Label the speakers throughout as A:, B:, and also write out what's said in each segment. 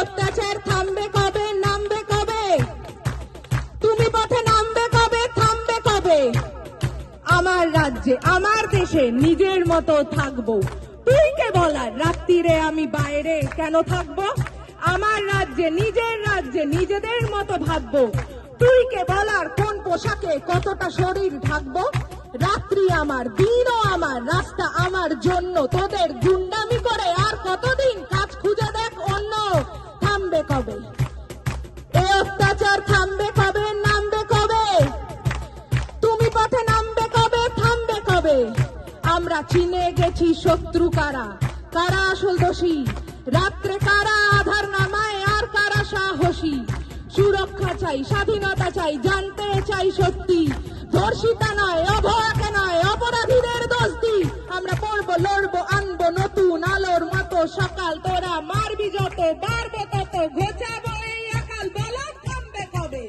A: অত্যাচার থামবে কবে, নামবে কবে? তুমি পথে নামবে কবে, থামবে কবে? আমার রাজ্যে, আমার দেশে নিজের মতো থাকব। তুই কে বলার? রাত্রিরে আমি বাইরে কেন থাকব? আমার রাজ্যে, নিজের রাজ্যে নিজেদের মতো ভাববো। তুই কে বলার? কোন পোশাকে কতটা শরীর ঢাকবো? রাত্রি আমার, দিনও আমার, রাস্তা আমার জন্য তোদের গুন্ডামি কবে? এ অত্যাচার থামবে কবে? নামবে কবে? তুমি পথে নামবে কবে? থামবে কবে? আমরা চিনে গেছি শত্রু কারা? কারা আসল দোষী? রাত্রে কারা আধার নামায়? আর কারা সাহসী? সুরক্ষা চাই, স্বাধীনতা চাই, জানতে চাই সত্যি। ধর্ষিতা নয়, অভয়াকে নয়, অপরাধীদের দোষ দি আমরা পড়ব, লড়বো, আনব নতুন আলোর মতো সকাল তোরা মারবি যত, বাড়বে তত ঘোচাবো এই আকাল বলো থামবে কবে?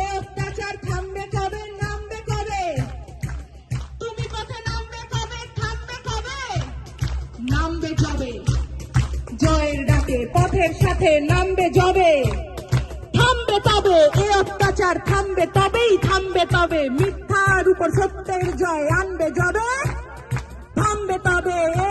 A: এ অত্যাচার থামবে কবে, নামবে কবে? তুমি পথে নামবে কবে, থামবে কবে? নামবে যবে। জয়ের ডাকে পথের সাথে নামবে যবে। থামবে তবে, এ অত্যাচার থামবে তবেই, থামবে তবে। মিথ্যার উপর সত্যের জয় আনবে যবে। থামবে তবে এ